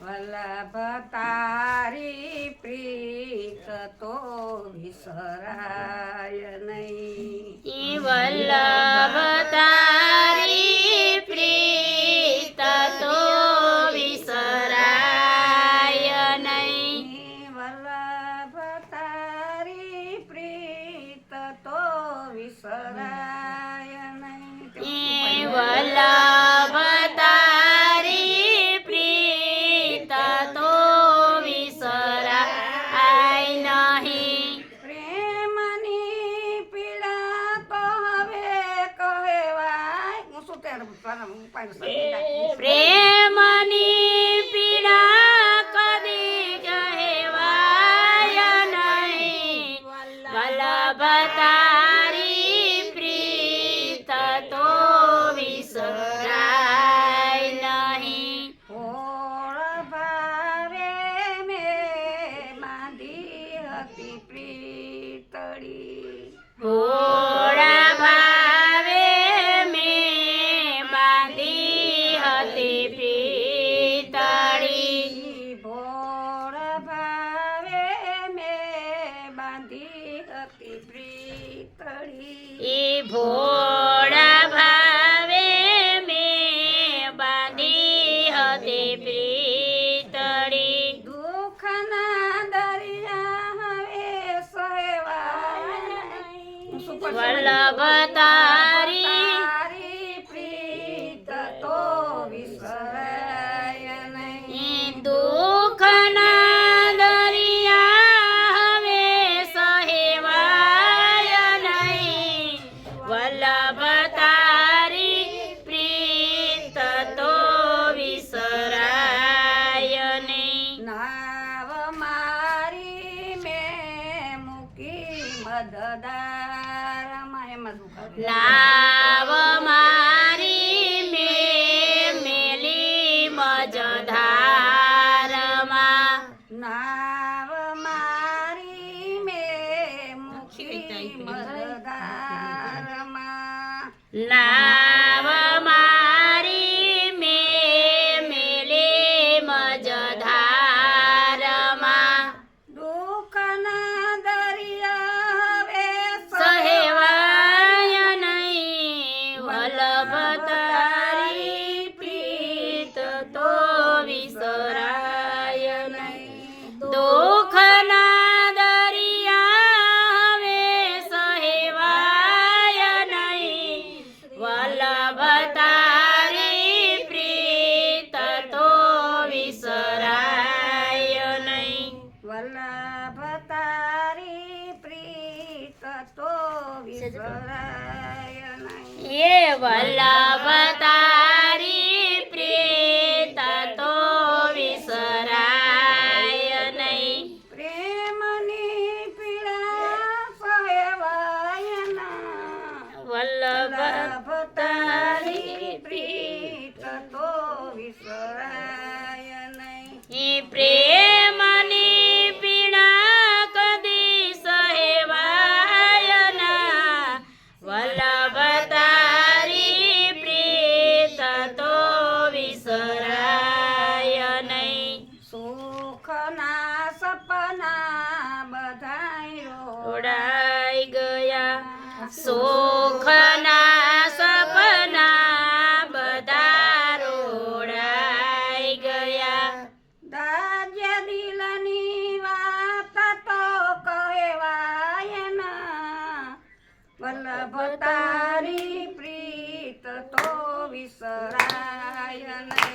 વલ્લભ તારી પ્રીત તો વિસરાય નહીં. Vallabh Fala, pai, não sabe é. Oh. લાવ મારી મે મેલી મજધારમાં નાવ મારી મે મુખી મજધારમાં Yeah, but love. ஈஸ்வராயனை